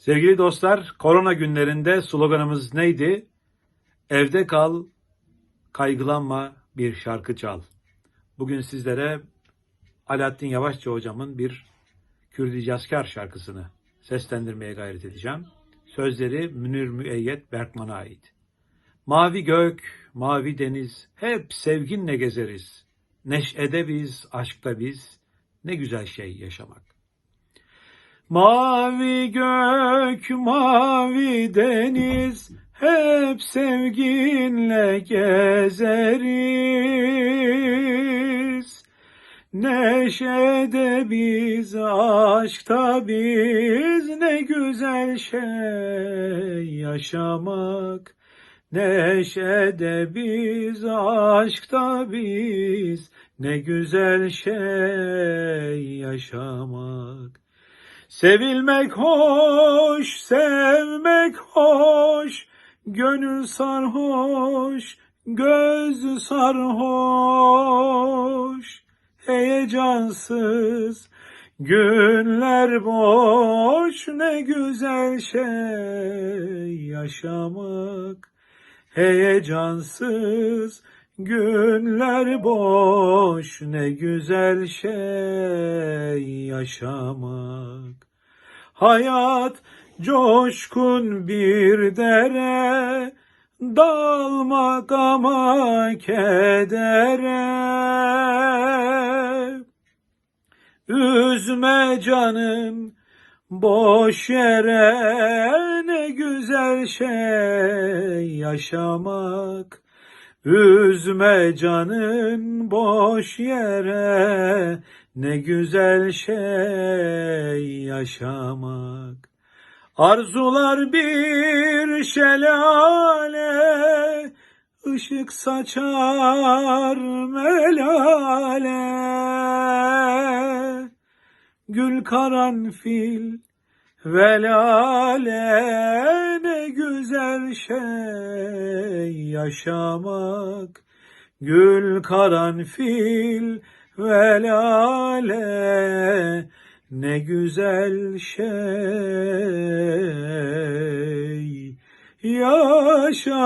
Sevgili dostlar, korona günlerinde sloganımız neydi? Evde kal, kaygılanma, bir şarkı çal. Bugün sizlere Alaaddin Yavaşça hocamın bir Kürdi Cazkar şarkısını seslendirmeye gayret edeceğim. Sözleri Münir Müeyyet Berkman'a ait. Mavi gök, mavi deniz, hep sevginle gezeriz. Neşede biz, aşkta biz, ne güzel şey yaşamak. Mavi gök, mavi deniz, hep sevginle gezeriz. Neşede biz, aşkta biz, ne güzel şey yaşamak. Neşede biz, aşkta biz, ne güzel şey yaşamak. Sevilmek hoş, sevmek hoş, gönül sarhoş, göz sarhoş, heyecansız, günler boş, ne güzel şey yaşamak. Heyecansız, günler boş, ne güzel şey yaşamak. Hayat coşkun bir dere, dalmak ama kedere. Üzme canım boş yere ne güzel şey yaşamak. Üzme canın boş yere ne güzel şey yaşamak. Arzular bir şelale, ışık saçar melale. Gül karanfil ve lale ne güzel şey yaşamak. Gül karanfil ve lale ne güzel şey yaşamak.